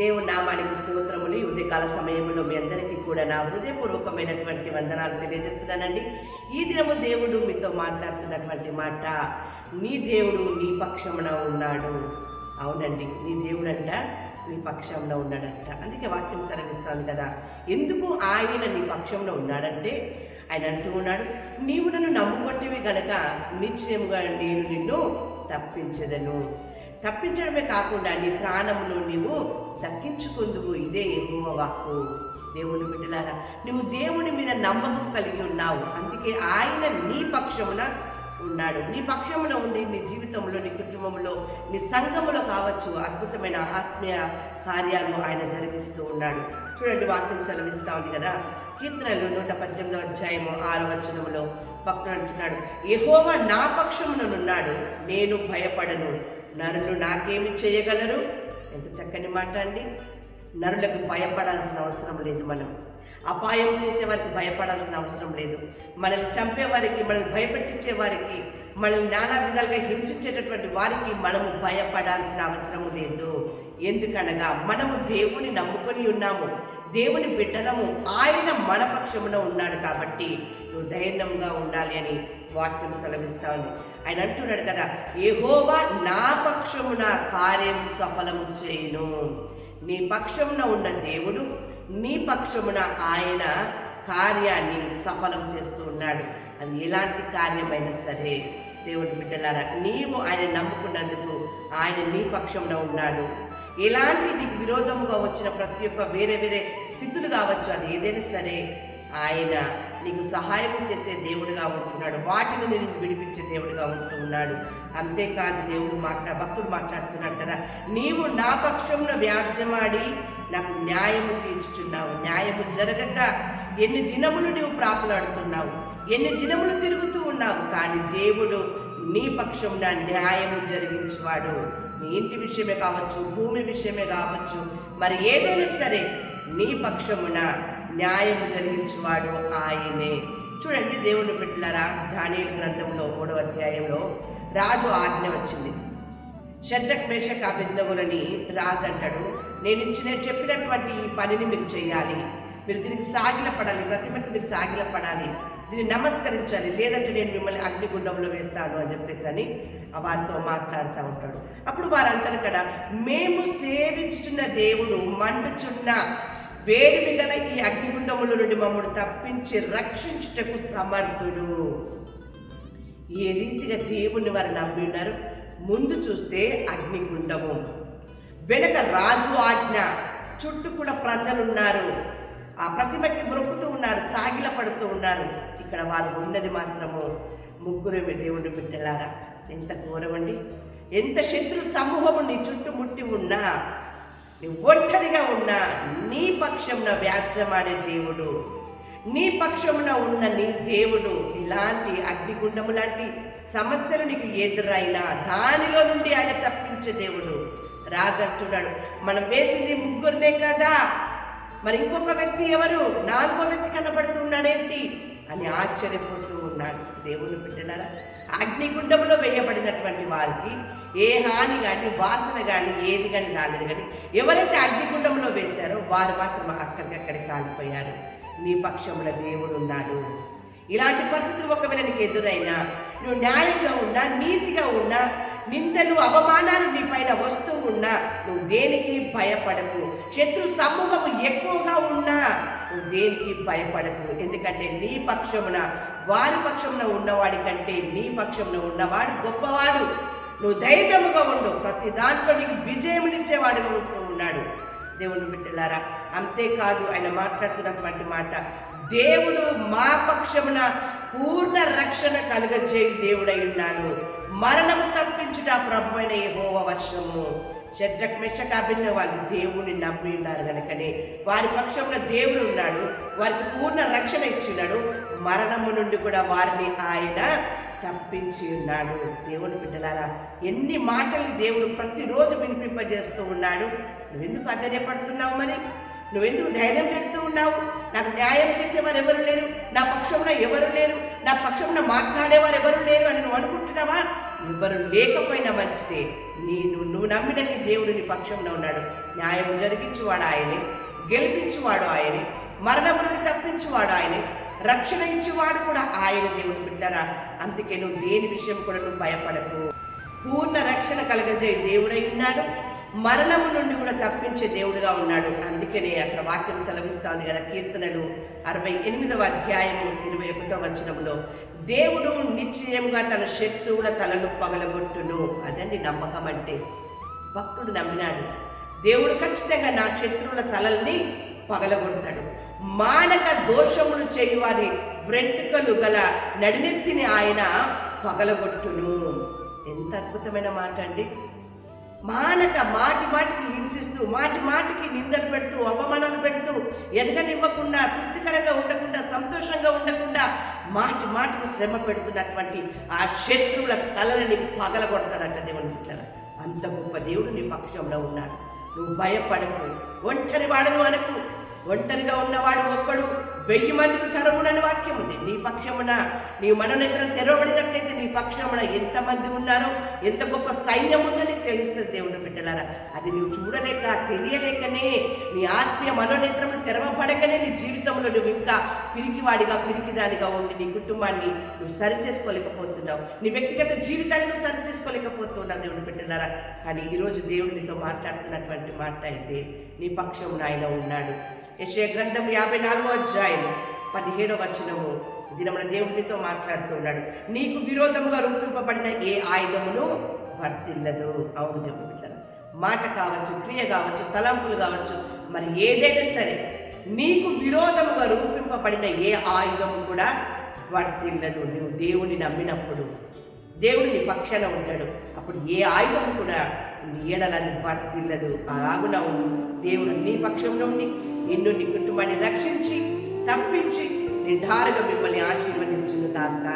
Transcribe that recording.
దేవుని నామానికి స్తోత్రములు. ఈ ఉదయకాల సమయంలో మీ అందరికీ కూడా నా హృదయపూర్వకమైనటువంటి వందనాలు తెలియజేస్తున్నానండి. ఈ దినము దేవుడు మీతో మాట్లాడుతున్నటువంటి మాట నీ దేవుడు నీ పక్షమున ఉన్నాడు. అవునండి నీ దేవుడంట నీ పక్షంలో ఉన్నాడంట. అందుకే వాక్యం సెలవిస్తాను కదా. ఎందుకు ఆయన నీ పక్షంలో ఉన్నాడంటే ఆయన అంటూ ఉన్నాడు నీవు నన్ను నమ్ముకొంటివి గనక నిశ్చయముగా నేను నిన్ను తప్పించదను. తప్పించడమే కాకుండా నీ ప్రాణమును నీవు దక్కించుకుందువు. ఇదే ఎగువ వాక్కు. దేవుని బిడ్డలారా నువ్వు దేవుని మీద నమ్మకం కలిగి ఉన్నావు. అందుకే ఆయన నీ పక్షమున ఉన్నాడు. నీ పక్షమున ఉండి నీ జీవితంలో నీ కుటుంబంలో నీ సంఘములో కావచ్చు అద్భుతమైన ఆత్మీయ కార్యాలు ఆయన జరిగిస్తూ ఉన్నాడు. చూడండి వాక్యం సెలవిస్తా ఉంది కదా. కీర్తనలు నూట పద్దెనిమిదో అధ్యాయము ఆరు వచనములో భక్తుడు అంటున్నాడు యెహోవా నా పక్షముననున్నాడు నేను భయపడను. నరులు నాకేమి చేయగలరు? ఎంత చక్కని మాట అండి. నరులకు భయపడాల్సిన అవసరం లేదు మనం. అపాయం చేసే వారికి భయపడాల్సిన అవసరం లేదు. మనల్ని చంపేవారికి మనల్ని భయపెట్టించే వారికి మనల్ని నానా విధాలుగా హింసించేటటువంటి వారికి మనము భయపడాల్సిన అవసరం లేదు. ఎందుకనగా మనము దేవుని నమ్ముకొని ఉన్నాము. దేవుని బిడ్డలము ఆయన మన పక్షమున ఉన్నాడు కాబట్టి నువ్వు ధైర్యంగా ఉండాలి అని వాక్యం సెలవిస్తా ఉంది ఆయన అంటున్నాడు కదా ఏహోవా నా పక్షమున కార్యం సఫలము చేయును. నీ పక్షమున ఉన్న దేవుడు నీ పక్షమున ఆయన కార్యాన్ని సఫలం చేస్తూ ఉన్నాడు. అది ఎలాంటి కార్యమైనా సరే. దేవుడు బిడ్డలారా నీవు ఆయన నమ్ముకున్నందుకు ఆయన నీ పక్షంలో ఉన్నాడు. ఎలాంటి నీకు విరోధముగా వచ్చిన ప్రతి ఒక్క వేరే వేరే స్థితులు కావచ్చు అది ఏదైనా సరే. ఆయన నీకు సహాయం చేసే దేవుడుగా ఉంటున్నాడు. వాటిని నేను విడిపించే దేవుడుగా ఉంటూ ఉన్నాడు. అంతేకాదు దేవుడు మాట్లా భక్తుడు మాట్లాడుతున్నాడు కదా. నీవు నా పక్షంలో వ్యాజ్యమాడి నాకు న్యాయము తీర్చుచున్నావు. న్యాయము జరగక ఎన్ని దినములు నీవు ప్రాకులాడుతున్నావు ఎన్ని దినములు తిరుగుతూ ఉన్నావు? కానీ దేవుడు నీ పక్షంన న్యాయము జరిగించువాడు. నీ ఇంటి విషయమే కావచ్చు భూమి విషయమే కావచ్చు మరి ఏదైనా సరే నీ పక్షమున న్యాయం జరిగించువాడు ఆయనే. చూడండి దేవుని బిడ్డలారా దానియలు గ్రంథంలో మూడవ అధ్యాయంలో రాజు ఆజ్ఞ వచ్చింది. షడ్డక్ మేషక్ అభిజ్ఞగులని రాజు అంటాడు నేను ఇచ్చిన చెప్పినటువంటి ఈ పనిని మీరు చేయాలి. మీరు దీనికి సాగిలపడాలి ప్రతిమకి మీరు సాగిలపడాలి. దీన్ని నమస్కరించాలి. లేదంటే నేను మిమ్మల్ని అగ్నిగుండంలో వేస్తాను అని చెప్పేసి అని వారితో మాట్లాడుతూ ఉంటాడు. అప్పుడు వారు అంటారు కదా మేము సేవించుతున్న దేవుడు మండుచున్న వేడిమి గల ఈ అగ్నిగుండముల నుండి మమ్మల్ని తప్పించి రక్షించుటకు సమర్థుడు. ఏ రీతిగా దేవుని వారు నమ్మి ఉన్నారు? ముందు చూస్తే అగ్నిగుండము. వెనక రాజు ఆజ్ఞ. చుట్టూ కూడా ప్రజలు ఉన్నారు ఆ ప్రతిమకి బ్రొక్కుతూ ఉన్నారు సాగిల పడుతూ ఉన్నారు. ఇక్కడ వారు ఉన్నది మాత్రము. ముగ్గురు దేవుని బిడ్డలారా ఎంత ఘోరమండి. ఎంత శత్రు సమూహము నీ చుట్టుముట్టి ఉన్నా నువ్వు ఒంటరిగా ఉన్నా నీ పక్షంన వ్యాజ్యమాడే దేవుడు. నీ పక్షమున ఉన్న నీ దేవుడు ఇలాంటి అగ్నిగుండము లాంటి సమస్యలు నీకు ఎదురైనా దానిలో నుండి ఆయన తప్పించే దేవుడు. రాజు అంటున్నాడు మనం వేసింది ముగ్గురునే కదా. మరి ఇంకొక వ్యక్తి ఎవరు? నాలుగో వ్యక్తి కనబడుతున్నాడేంటి? ఆశ్చర్యపోతూ ఉన్నాడు దేవుని బిడ్డలారా అగ్నిగుండంలో వేయబడినటువంటి వారికి ఏ హాని కానీ వాసన కానీ ఏది కానీ రాలేదు కానీ ఎవరైతే అగ్నిగుండంలో వేశారో వారు మాత్రం అక్కడికి అక్కడికి కాలిపోయారు నీ పక్షంలో దేవుడు ఉన్నాడు. ఇలాంటి పరిస్థితులు ఒకవేళ నీకు ఎదురైనా నువ్వు న్యాయంగా ఉన్నా నీతిగా ఉన్నా నిందలు అవమానాలు నీ పైన వస్తూ ఉన్నా నువ్వు దేనికి భయపడకు? శత్రు సమూహము ఎక్కువగా ఉన్నా దేనికి భయపడకు. ఎందుకంటే నీ పక్షమున వారి పక్షమున ఉన్నవాడి కంటే నీ పక్షమున ఉన్నవాడు గొప్పవాడు. నువ్వు ధైర్యముగా ఉండు. ప్రతి దాంట్లో నీకు విజయమునిచ్చేవాడుగా ఉంటూ ఉన్నాడు. దేవుని బిడ్డలారా అంతేకాదు ఆయన మాట్లాడుతున్నటువంటి మాట దేవుడు మా పక్షమున పూర్ణ రక్షణ కలుగజేయి దేవుడై ఉన్నాడు. మరణము తప్పించుట ప్రభువైన ఏ హోవ వర్షము షడ్రక్ మెషక్ అభిన్న వాళ్ళు దేవుని నమ్మి ఉన్నారు కనుకనే వారి పక్షంలో దేవుడు ఉన్నాడు వారికి పూర్ణ రక్షణ ఇచ్చినాడు మరణము నుండి కూడా వారిని ఆయన తప్పించి ఉన్నాడు. దేవుని బిడ్డలారా ఎన్ని మాటలు దేవుడు ప్రతిరోజు వినిపింపజేస్తూ ఉన్నాడు. నువ్వెందుకు ఆశ్చర్యపడుతున్నావు మరి? నువ్వెందుకు ధైర్యం పెడుతూ ఉన్నావు? నాకు న్యాయం చేసేవారు ఎవరు లేరు? నా పక్షంలో ఎవరు లేరు? నా పక్షంలో మాట్లాడేవారు ఎవరు లేరు అని నువ్వు అనుకుంటున్నావా? ఎవ్వరు లేకపోయినా మంచిదే. నేను నువ్వు నమ్మిన నీ దేవుడు నీ పక్షంలో ఉన్నాడు. న్యాయం జరిగించువాడు ఆయనే. గెలిపించువాడు ఆయనే. మరణము నుండి తప్పించువాడు ఆయనే. రక్షణ ఇచ్చేవాడు కూడా ఆయన దేవుడు బిడ్డరా. అందుకే నువ్వు దేని విషయం కూడా నువ్వు భయపడకు. పూర్ణ రక్షణ కలగజే దేవుడై ఉన్నాడు. మరణము నుండి కూడా తప్పించే దేవుడుగా ఉన్నాడు. అందుకనే అక్కడ వాక్యం సెలవిస్తాను కదా కీర్తనలు అరవై ఎనిమిదవ అధ్యాయము ఇరవై ఒకటో వచనంలో దేవుడు నిశ్చయంగా తన శత్రువుల తలలు పగలగొట్టును అదండి నమ్మకం అంటే భక్తుడు నమ్మినాడు. దేవుడు ఖచ్చితంగా నా శత్రువుల తలల్ని పగలగొడతాడు. మానక దోషములు చేయువారి వెంట్రుకలు గల నడినెత్తిని ఆయన పగలగొట్టును. ఎంత అద్భుతమైన మాట అండి. మానక మాటి మాటికి హింసిస్తూ మాటి మాటికి నిందలు పెడుతూ అవమానాలు పెడుతూ ఎదగనివ్వకుండా తృప్తికరంగా ఉండకుండా సంతోషంగా ఉండకుండా మాటి మాటికి శ్రమ పెడుతున్నటువంటి ఆ శత్రువుల కలలని పగలగొడతాడంట దేవుని బిడ్డలారా. అంత గొప్ప దేవుడు నీ పక్షంలో ఉన్నాడు. నువ్వు భయపడకు. ఒంటరి వాడను అనకు. ఒంటరిగా ఉన్నవాడు ఒక్కడు వెయ్యి మందికి తరమునని వాక్యం ఉంది. నీ పక్షమున నీ మనోనేత్రం తెరవబడినట్లయితే నీ పక్షమున ఎంతమంది ఉన్నారో ఎంత గొప్ప సైన్యం ఉందో నీకు తెలుస్తుంది దేవుని బిడ్డలారా. అది నువ్వు చూడలేక తెలియలేకనే నీ ఆత్మీయ మనోనేత్రం తెరవబడకనే నీ జీవితంలో నువ్వు ఇంకా పిరికివాడిగా పిరికిదానిగా ఉండి నీ కుటుంబాన్ని నువ్వు సరి చేసుకోలేకపోతున్నావు నీ వ్యక్తిగత జీవితాన్ని నువ్వు సరి చేసుకోలేకపోతున్నావు దేవుని బిడ్డలారా. కానీ ఈరోజు దేవుడు నీతో మాట్లాడుతున్నటువంటి మాట అయితే నీ పక్షమున ఆయన ఉన్నాడు. యశయ గ్రంథం యాభై నాలుగో అధ్యాయం. పదిహేడో వచనము. దినమున దేవుడితో మాట్లాడుతున్నాడు. నీకు విరోధముగా రూపింపబడిన ఏ ఆయుధమును వర్తిల్లదు. అవును దేవుడు మాట కావచ్చు క్రియ కావచ్చు తలంపులు కావచ్చు మరి ఏదైనా సరే నీకు విరోధముగా రూపింపబడిన ఏ ఆయుధము కూడా వర్తిల్లదు. నువ్వు దేవుని నమ్మినప్పుడు దేవుడు నీ పక్షాన ఉంటాడు. అప్పుడు ఏ ఆయుధం కూడా నీ ఏడలని వర్తిల్లదు. అలాగున దేవుడు నీ పక్షంలో ఉండి నిన్ను నీ కుటుంబాన్ని రక్షించి తప్పించి నిర్ధారగా మిమ్మల్ని ఆశీర్వదించును తాత.